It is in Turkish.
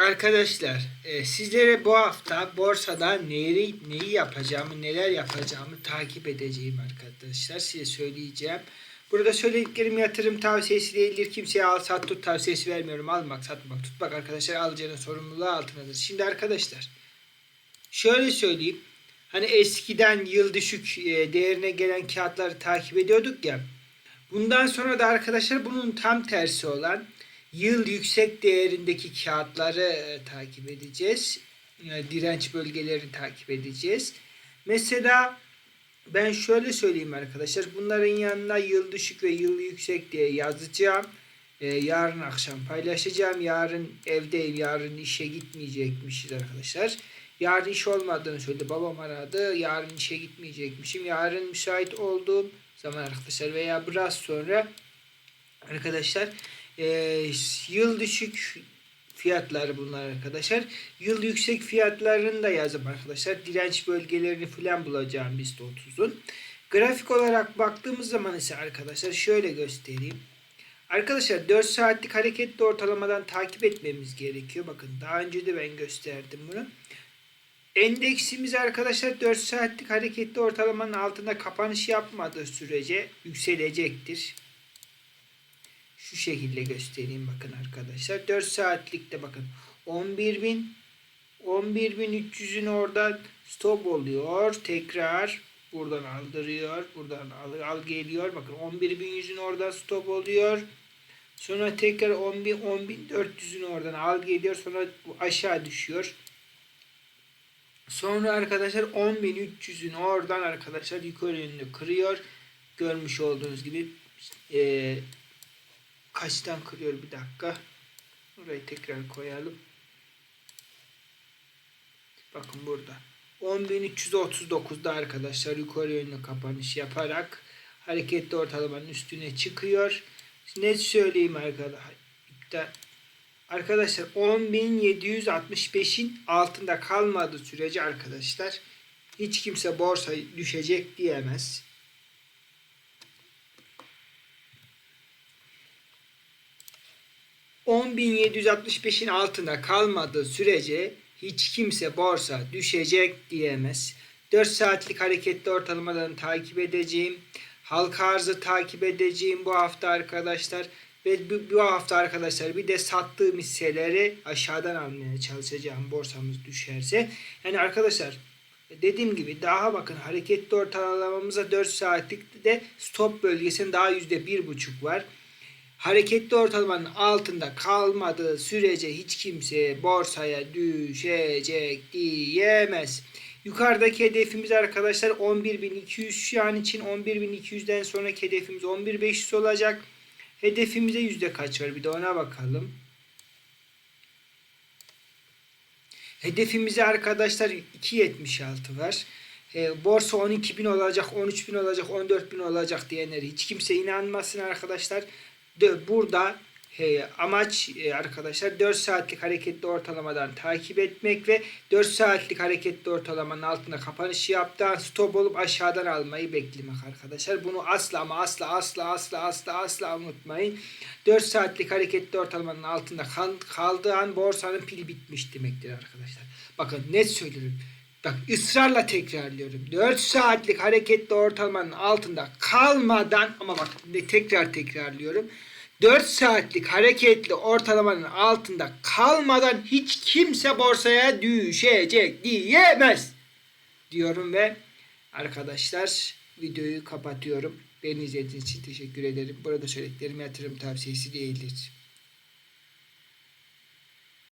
Arkadaşlar e, sizlere bu hafta borsada neyi, neyi yapacağımı, neler yapacağımı takip edeceğim arkadaşlar. Size söyleyeceğim. Burada söylediklerim yatırım tavsiyesi değildir. Kimseye al sat tut tavsiyesi vermiyorum. Almak, satmak, tutmak arkadaşlar alacağının sorumluluğu altındadır. Şimdi arkadaşlar şöyle söyleyeyim. Hani eskiden yıl düşük e, değerine gelen kağıtları takip ediyorduk ya. Bundan sonra da arkadaşlar bunun tam tersi olan yıl yüksek değerindeki kağıtları e, takip edeceğiz. E, direnç bölgelerini takip edeceğiz. Mesela ben şöyle söyleyeyim arkadaşlar. Bunların yanına yıl düşük ve yıl yüksek diye yazacağım. E, yarın akşam paylaşacağım. Yarın evdeyim. Yarın işe gitmeyecekmişiz arkadaşlar. Yarın iş olmadığını söyledi. Babam aradı. Yarın işe gitmeyecekmişim. Yarın müsait olduğum zaman arkadaşlar veya biraz sonra arkadaşlar e, yıl düşük fiyatları bunlar arkadaşlar. Yıl yüksek fiyatlarını da yazıp arkadaşlar direnç bölgelerini falan bulacağım BIST 30'un. Grafik olarak baktığımız zaman ise arkadaşlar şöyle göstereyim. Arkadaşlar 4 saatlik hareketli ortalamadan takip etmemiz gerekiyor. Bakın daha önce de ben gösterdim bunu. Endeksimiz arkadaşlar 4 saatlik hareketli ortalamanın altında kapanış yapmadığı sürece yükselecektir. Şu şekilde göstereyim bakın arkadaşlar. 4 saatlikte bakın 11.000 11.300'ün oradan stop oluyor. Tekrar buradan aldırıyor. Buradan al, al geliyor. Bakın 11.100'ün oradan stop oluyor. Sonra tekrar 10.000 10.400'ün oradan al geliyor. Sonra aşağı düşüyor. Sonra arkadaşlar 10.300'ün oradan arkadaşlar yukarı yönlü kırıyor. Görmüş olduğunuz gibi e, kaçtan kırıyor bir dakika. Burayı tekrar koyalım. Bakın burada. 10.339'da arkadaşlar yukarı yönlü kapanış yaparak hareketli ortalamanın üstüne çıkıyor. Net söyleyeyim arkadaşlar. Arkadaşlar 10.765'in altında kalmadığı sürece arkadaşlar hiç kimse borsa düşecek diyemez. ...10.765'in altında kalmadığı sürece hiç kimse borsa düşecek diyemez. 4 saatlik hareketli ortalamadan takip edeceğim. Halka arzı takip edeceğim bu hafta arkadaşlar. Ve bu hafta arkadaşlar bir de sattığım hisseleri aşağıdan almaya çalışacağım borsamız düşerse. Yani arkadaşlar dediğim gibi daha bakın hareketli ortalamamıza 4 saatlik de stop bölgesinin daha %1,5 var. Hareketli ortalamanın altında kalmadığı sürece hiç kimse borsaya düşecek diyemez. Yukarıdaki hedefimiz arkadaşlar 11.200 şu an için 11.200'den sonraki hedefimiz 11.500 olacak. Hedefimize yüzde kaç var bir de ona bakalım. Hedefimize arkadaşlar 2.76 var. E, borsa 12.000 olacak, 13.000 olacak, 14.000 olacak diyenler hiç kimse inanmasın arkadaşlar. Burada e, amaç e, arkadaşlar 4 saatlik hareketli ortalamadan takip etmek ve 4 saatlik hareketli ortalamanın altında kapanış yaptığı stop olup aşağıdan almayı beklemek arkadaşlar. Bunu asla ama asla asla asla asla asla unutmayın. 4 saatlik hareketli ortalamanın altında kal, kaldığı an borsanın pili bitmiş demektir arkadaşlar. Bakın net söylüyorum. Bak ısrarla tekrarlıyorum. 4 saatlik hareketli ortalamanın altında kalmadan ama bak tekrar tekrarlıyorum. 4 saatlik hareketli ortalamanın altında kalmadan hiç kimse borsaya düşecek diyemez. Diyorum ve arkadaşlar videoyu kapatıyorum. Beni izlediğiniz için teşekkür ederim. Burada söylediklerim yatırım tavsiyesi değildir.